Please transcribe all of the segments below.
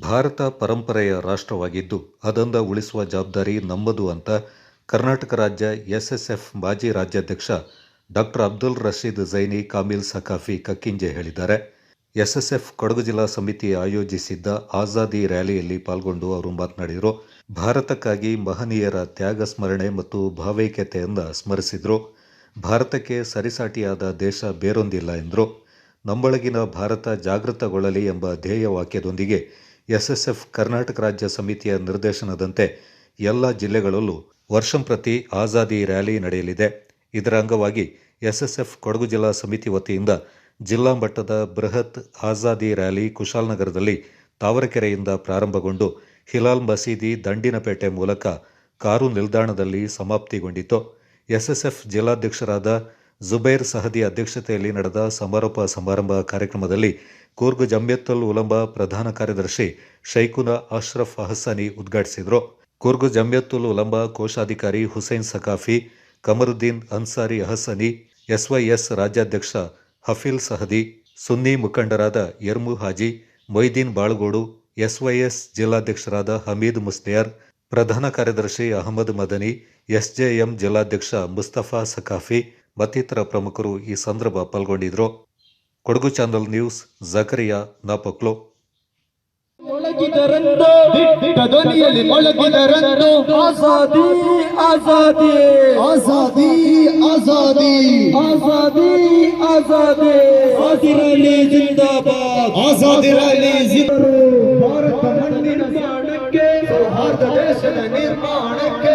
ಭಾರತ ಪರಂಪರೆಯ ರಾಷ್ಟ್ರವಾಗಿದ್ದು, ಅದಂದ ಉಳಿಸುವ ಜವಾಬ್ದಾರಿ ನಮ್ಮದು ಅಂತ ಕರ್ನಾಟಕ ರಾಜ್ಯ ಎಸ್ಎಸ್ಎಫ್ ಮಾಜಿ ರಾಜ್ಯಾಧ್ಯಕ್ಷ ಡಾಕ್ಟರ್ ಅಬ್ದುಲ್ ರಶೀದ್ ಜೈನಿ ಕಾಮಿಲ್ ಸಖಾಫಿ ಕಕ್ಕಿಂಜೆ ಹೇಳಿದ್ದಾರೆ. ಎಸ್ಎಸ್ಎಫ್ ಕೊಡಗು ಜಿಲ್ಲಾ ಸಮಿತಿ ಆಯೋಜಿಸಿದ್ದ ಆಜಾದಿ ರ್ಯಾಲಿಯಲ್ಲಿ ಪಾಲ್ಗೊಂಡು ಅವರು ಮಾತನಾಡಿದರು. ಭಾರತಕ್ಕಾಗಿ ಮಹನೀಯರ ತ್ಯಾಗ ಸ್ಮರಣೆ ಮತ್ತು ಭಾವೈಕ್ಯತೆಯಿಂದ ಸ್ಮರಿಸಿದರು. ಭಾರತಕ್ಕೆ ಸರಿಸಾಟಿಯಾದ ದೇಶ ಬೇರೊಂದಿಲ್ಲ ಎಂದರು. ನಮ್ಮೊಳಗಿನ ಭಾರತ ಜಾಗೃತಗೊಳ್ಳಲಿ ಎಂಬ ಧ್ಯೇಯ ವಾಕ್ಯದೊಂದಿಗೆ ಎಸ್ಎಸ್ಎಫ್ ಕರ್ನಾಟಕ ರಾಜ್ಯ ಸಮಿತಿಯ ನಿರ್ದೇಶನದಂತೆ ಎಲ್ಲ ಜಿಲ್ಲೆಗಳಲ್ಲೂ ವರ್ಷಂಪ್ರತಿ ಆಜಾದಿ ರ್ಯಾಲಿ ನಡೆಯಲಿದೆ. ಇದರ ಅಂಗವಾಗಿ ಎಸ್ಎಸ್ಎಫ್ ಕೊಡಗು ಜಿಲ್ಲಾ ಸಮಿತಿ ವತಿಯಿಂದ ಜಿಲ್ಲಾ ಮಟ್ಟದ ಬೃಹತ್ ಆಜಾದಿ ರ್ಯಾಲಿ ಕುಶಾಲನಗರದಲ್ಲಿ ತಾವರೆಕೆರೆಯಿಂದ ಪ್ರಾರಂಭಗೊಂಡು ಹಿಲಾಲ್ ಮಸೀದಿ ದಂಡಿನಪೇಟೆ ಮೂಲಕ ಕಾರು ನಿಲ್ದಾಣದಲ್ಲಿ ಸಮಾಪ್ತಿಗೊಂಡಿತು. ಎಸ್ಎಸ್ಎಫ್ ಜಿಲ್ಲಾಧ್ಯಕ್ಷರಾದ ಜುಬೈರ್ ಸಹದಿ ಅಧ್ಯಕ್ಷತೆಯಲ್ಲಿ ನಡೆದ ಸಮಾರೋಪ ಸಮಾರಂಭ ಕಾರ್ಯಕ್ರಮದಲ್ಲಿ ಕೂರ್ಗ್ ಜಮ್ಯತ್ತುಲ್ ಉಲಂಬ ಪ್ರಧಾನ ಕಾರ್ಯದರ್ಶಿ ಶೈಖುನಾ ಅಶ್ರಫ್ ಹಸನಿ ಉದ್ಘಾಟಿಸಿದರು. ಕೂರ್ಗ್ ಜಮ್ಯತ್ತುಲ್ ಉಲಂಬ ಕೋಶಾಧಿಕಾರಿ ಹುಸೈನ್ ಸಕಾಫಿ ಕಮರುದ್ದೀನ್ ಅನ್ಸಾರಿ ಅಹಸನಿ ಎಸ್ವೈಎಸ್ ರಾಜ್ಯಾಧ್ಯಕ್ಷ ಹಫೀಲ್ ಸಹದಿ, ಸುನ್ನಿ ಮುಖಂಡರಾದ ಯರ್ಮು ಹಾಜಿ, ಮೊಯ್ದೀನ್ ಬಾಳ್ಗೋಡು, ಎಸ್ವೈಎಸ್ ಜಿಲ್ಲಾಧ್ಯಕ್ಷರಾದ ಹಮೀದ್ ಮುಸ್ನಿಯಾರ್, ಪ್ರಧಾನ ಕಾರ್ಯದರ್ಶಿ ಅಹಮದ್ ಮದನಿ, ಎಸ್ಜೆಎಂ ಜಿಲ್ಲಾಧ್ಯಕ್ಷ ಮುಸ್ತಫಾ ಸಕಾಫಿ ಮತ್ತಿತರ ಪ್ರಮುಖರು ಈ ಸಂದರ್ಭ ಪಾಲ್ಗೊಂಡಿದ್ರು. Kodagu channel news Zakariya Napoklu. Bharat ಮಣ್ಣಿನ ನಿರ್ಮಾಣಕ್ಕೆ ಸೌಹಾರ್ದ ದೇಶದ ನಿರ್ಮಾಣಕ್ಕೆ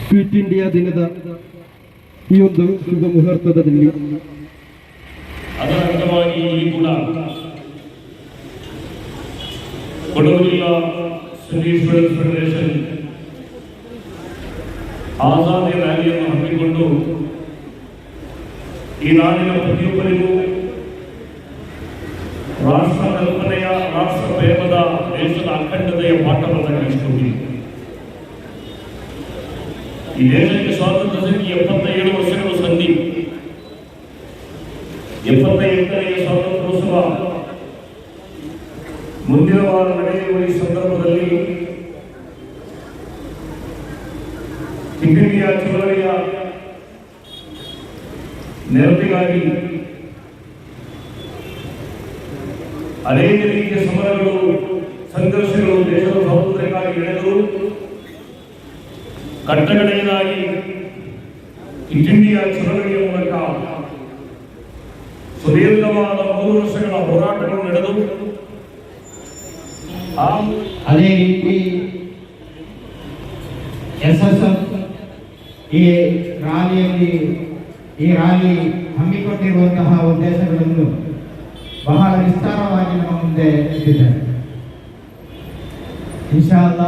ಕ್ವಿಟ್ ಇಂಡಿಯಾ ದಿನದ ಈ ಒಂದು ಶುಭ ಮುಹೂರ್ತದಲ್ಲಿ ಅದರ ಅಂಗವಾಗಿ ಇಲ್ಲಿ ಕೂಡ ಕೊಡಗು ಜಿಲ್ಲಾ ಸುನ್ನಿ ಸ್ಟೂಡೆಂಟ್ಸ್ ಫೆಡರೇಷನ್ ಆಜಾದಿ ರ್ಯಾಲಿಯನ್ನು ಹಮ್ಮಿಕೊಂಡು ಈ ನಾಡಿನ ಪ್ರತಿಯೊಬ್ಬರಿಗೂ ರಾಷ್ಟ್ರ ಕಲ್ಪನೆಯ ರಾಷ್ಟ್ರ ಪ್ರೇಮದ ದೇಶದ ಅಖಂಡತೆಯ ಪಾಠವನ್ನು ಕಲಿಸಿಕೊಟ್ಟಿದೆ ಈ ದೇಶಕ್ಕೆ ಸ್ವಾತಂತ್ರ್ಯ ಸಿಕ್ಕಿ ಎಪ್ಪತ್ತೇಳು ವರ್ಷಗಳು ಸಂಧಿ ಎಪ್ಪತ್ತ ಎಂಟನೆಯ ಸ್ವಾತಂತ್ರ್ಯೋತ್ಸವ ಮುಂದಿನ ವಾರ ನಡೆಯುವ ಈ ಸಂದರ್ಭದಲ್ಲಿ ಇಂಡಿಯಾ ಚಳವಳಿಯ ನೆರವಿಗಾಗಿ ಅನೇಕ ರೀತಿಯ ಸಮರಗಳು ಸಂಘರ್ಷಗಳು ದೇಶದ ಸ್ವಾತಂತ್ರ್ಯಕ್ಕಾಗಿ ನಡೆದರು ಕಟ್ಟಕಡೆಯದಾಗಿ ಇಂಡಿಯಾ ಚಳವಳಿಯ ಮೂಲಕ ಸುದೀರ್ಘವಾದ ಮೂರು ವರ್ಷಗಳ ಹೋರಾಟಗಳು ನಡೆದು ಅದೇ ರೀತಿ ಎಸ್ ಎಸ್ ಎಫ್ ಈ ರಾಲಿಯಲ್ಲಿ, ಈ ರಾಲಿ ಹಮ್ಮಿಕೊಂಡಿರುವಂತಹ ಉದ್ದೇಶಗಳನ್ನು ಬಹಳ ವಿಸ್ತಾರವಾಗಿ ನಮ್ಮ ಮುಂದೆ ಇಟ್ಟಿದ್ದಾರೆ. ಇನ್ಶಾಲ್ಲ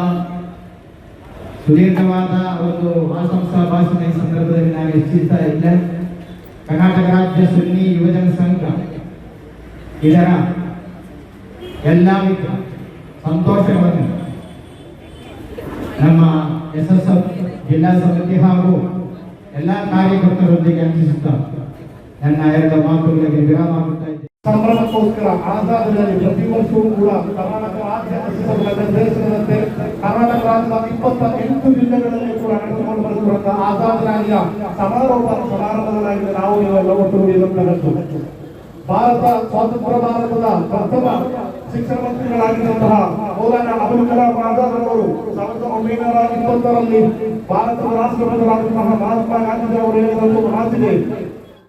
ಸುದೀರ್ಘವಾದ ಒಂದು ಆಶಂಸಾ ಭಾಷಣ ಈ ಸಂದರ್ಭದಲ್ಲಿ ನಾನು ಹೆಚ್ಚಿಸ್ತಾ ಇಲ್ಲ ಕರ್ನಾಟಕ ರಾಜ್ಯ ಸುನ್ನಿ ಯುವಜನ ಸಂಘ, ಇದರ ಎಲ್ಲ ಸಂತೋಷವನ್ನು ನಮ್ಮ ಎಸ್ ಎಸ್ ಎಫ್ ಜಿಲ್ಲಾ ಸಮಿತಿ ಹಾಗೂ ಎಲ್ಲ ಕಾರ್ಯಕರ್ತರೊಂದಿಗೆ ಹಂಚಿಸುತ್ತಾ ನನ್ನ ಎರಡು ಮಾತುಗಳಿಗೆ ವಿರಾಮ ಕೊಡ್ತಾ ಇದ್ದೇನೆ. ಸಂಭ್ರಮಕ್ಕೋಸ್ಕರ ಆಜಾದದಲ್ಲಿ ಪ್ರತಿ ವರ್ಷವೂ ಕೂಡ ಕರ್ನಾಟಕ ರಾಜ್ಯ ನಿರ್ದೇಶನದಂತೆ ಕರ್ನಾಟಕ ರಾಜ್ಯದ ಇಪ್ಪತ್ತ ಎಂಟು ಜಿಲ್ಲೆಗಳಲ್ಲಿ ಕೂಡ ನಡೆಸಿಕೊಂಡು ಬರುತ್ತಿರುವಂತಹ ಆಜಾದ್ ರ್ಯಾಲಿಯ ಸಮಾರೋಪ ಸಮಾರಂಭಗಳಾಗಿದೆ ನಾವು ನೀವೆಲ್ಲ ಒಟ್ಟು ಭಾರತ ಸ್ವಾತಂತ್ರ್ಯ ಭಾರತದ ಪ್ರಥಮ ಶಿಕ್ಷಣ ಮಂತ್ರಿಗಳಾಗಿದ್ದಂತಹ ಮೌಲಾನ ಅಬುಲ್ ಕಲಾಂ ಆಜಾದ್ ಅವರು ಸಾವಿರದ ಒಂಬೈನೂರ ಇಪ್ಪತ್ತರಲ್ಲಿ ಭಾರತದ ರಾಷ್ಟ್ರಪತಿಗಳಾದಂತಹ ಮಹಾತ್ಮ ಗಾಂಧೀಜಿ ಅವರು ಹೇಳಿದ ಒಂದು ಮಾತಿದೆ